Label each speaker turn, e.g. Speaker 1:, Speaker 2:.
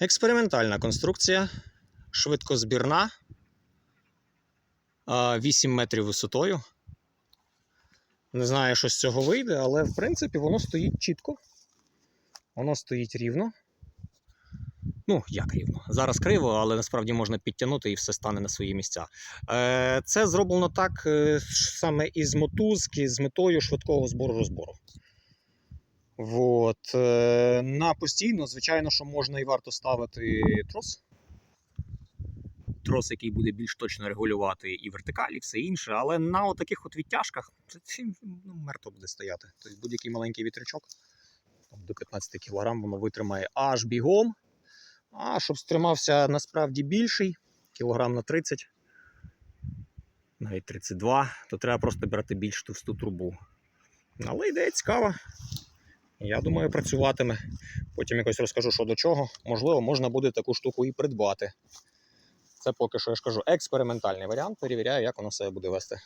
Speaker 1: Експериментальна конструкція, швидкозбірна, 8 метрів висотою. Не знаю, що з цього вийде, але в принципі воно стоїть чітко. Воно стоїть рівно. Ну, як рівно. Зараз криво, але насправді можна підтягнути і все стане на свої місця. Е, Це зроблено так е, саме із мотузки, з метою швидкого збору розбору. Вот. е, На постійно, звичайно, що можна і варто ставити трос. Трос, який буде більш точно регулювати і вертикалі, і все інше, але на таких от відтяжках це ну, мертво буде стояти. Тобто будь-який маленький вітрячок до 15 кг воно витримає аж бігом. А щоб стримався насправді більший, кілограм на 30, навіть 32, то треба просто брати більш товсту трубу. Але ідея цікава. Я думаю, працюватиме. Потім якось розкажу, що до чого. Можливо, можна буде таку штуку і придбати. Це поки що я ж кажу експериментальний варіант. Перевіряю, як воно себе буде вести.